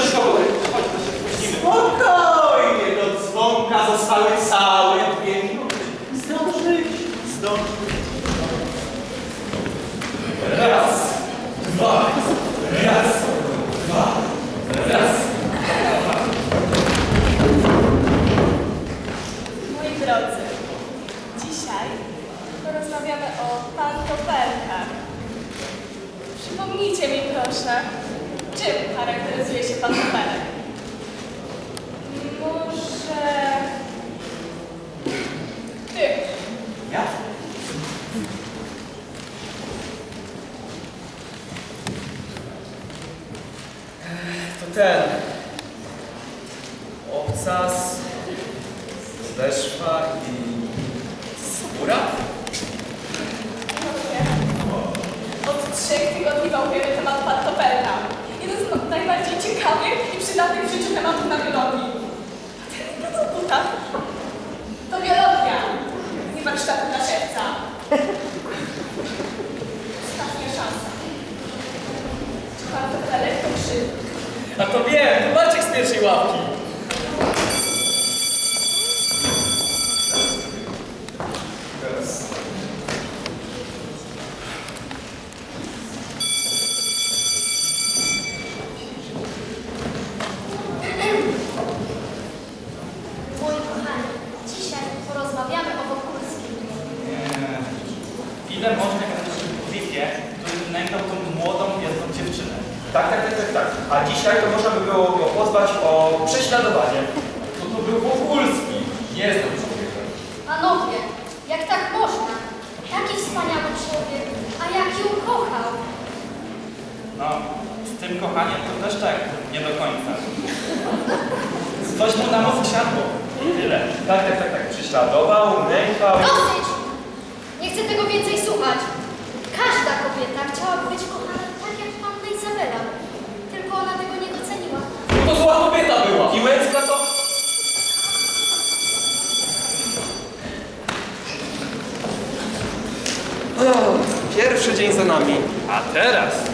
Spuścimy. Spokojnie, do dzwonka zostały całe dwie minuty. Zdążyć, zdążyć. Raz, dwa, raz, dwa, raz. Moi drodzy, dzisiaj porozmawiamy o pantoffelkach. Przypomnijcie mi proszę, czym charakteryzuje się pantofelek? Może... Tym. Ja? To ten. Obcas, podeszwa i skóra? Od trzech tygodni wałkujemy temat pantoffelka. Jeden z najbardziej ciekawych i przydatnych w życiu tematów na biologii. A ten nie o butach. To biologia, nie warsztaty dla szewca. Ostatnia szansa. Czy pantoffelek to krzyk? A to wiem, to Maciek z pierwszej ławki. Moi kochani, dzisiaj porozmawiamy o Wokulskim. Ile można jak na naszym klipie, który nękał tą młodą. Tak, tak, tak, tak, tak. A dzisiaj to można by było go pozwać o prześladowanie. To to był Wokulski. Nie znam człowieka. Panowie, jak tak można? Taki wspaniały człowiek, a jak ją kochał. No, z tym kochaniem to też tak, nie do końca. Coś mu na mózg siadło. Tyle. Tak, tak, tak, tak. Prześladował, nękał. Dosyć! Nie chcę tego więcej słuchać. Każda kobieta chciałaby być kochana tak jak panna Izabela. Tylko ona tego nie doceniła. To zła kobieta była. I Łęcka to... O, pierwszy dzień za nami. A teraz